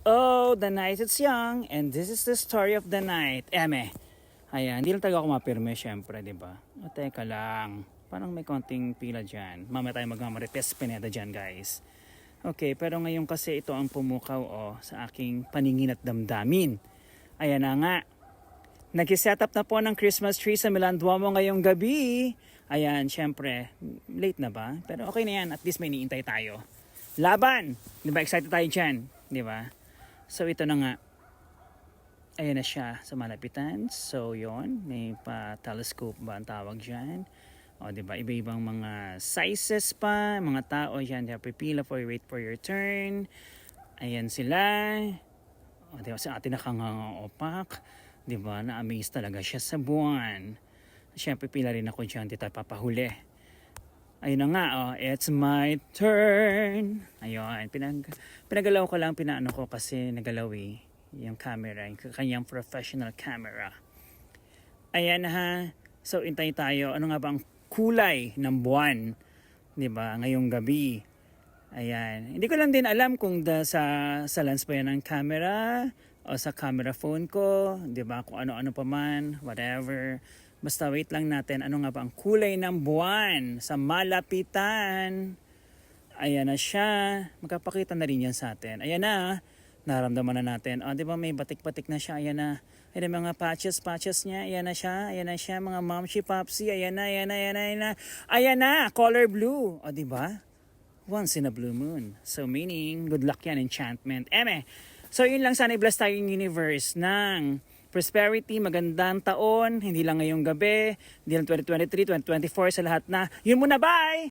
Oh, the night is young and this is the story of the night. Eme. Ayan, hindi lang talaga ako mapirme syempre, di ba? O, teka lang. Parang may konting pila dyan. Mamaya tayo magmamarites Pineda dyan, guys. Okay, pero ngayon kasi ito ang pumukaw oh, sa aking paningin at damdamin. Ayan na nga. Nag-set up na po ng Christmas tree sa Milan Duomo ngayong gabi. Ayan, syempre, late na ba? Pero okay na yan, at least may niintay tayo. Laban! Di ba, excited tayo dyan? Di ba? So ito na nga. Ayan na siya sa malapitan. So yon may pa-telescope ba ang tawag dyan? O di ba, iba-ibang mga sizes pa, mga tao dyan, di ba, pipila for wait for your turn. Ayan sila. O di ba, sa atin nakanganga-opak. Di ba, na-amaze talaga siya sa buwan. Siyempre, pila rin ako dyan, di tayo papahuli. Ayun na nga, oh, it's my turn. Ayun, pinag pinagalaw ko lang, pinaano ko kasi nagalaw eh, yung camera, yung kanyang professional camera. Ayan ha, so intay tayo, ano nga ba ang kulay ng buwan, di ba, ngayong gabi. Ayan, hindi ko lang din alam kung da, sa, sa lens pa yan ng camera o sa camera phone ko, di ba, kung ano-ano pa man, whatever. Basta wait lang natin, ano nga ba ang kulay ng buwan sa malapitan. Ayan na siya. Magkapakita na rin yan sa atin. Ayan na. Naramdaman na natin. O, di ba may batik-batik na siya. Ayan na. Ayan na mga patches-patches niya. Ayan na siya. Ayan na siya. Mga momshi popsy. Ayan na, ayan na, ayan na, ayan na. Ayan na. Color blue. O, di ba? Once in a blue moon. So meaning, good luck yan, enchantment. Eme. So yun lang sana i-bless tayong universe ng prosperity, magandang taon, hindi lang ngayong gabi, hindi lang 2023, 2024 sa lahat na. Yun muna, bye!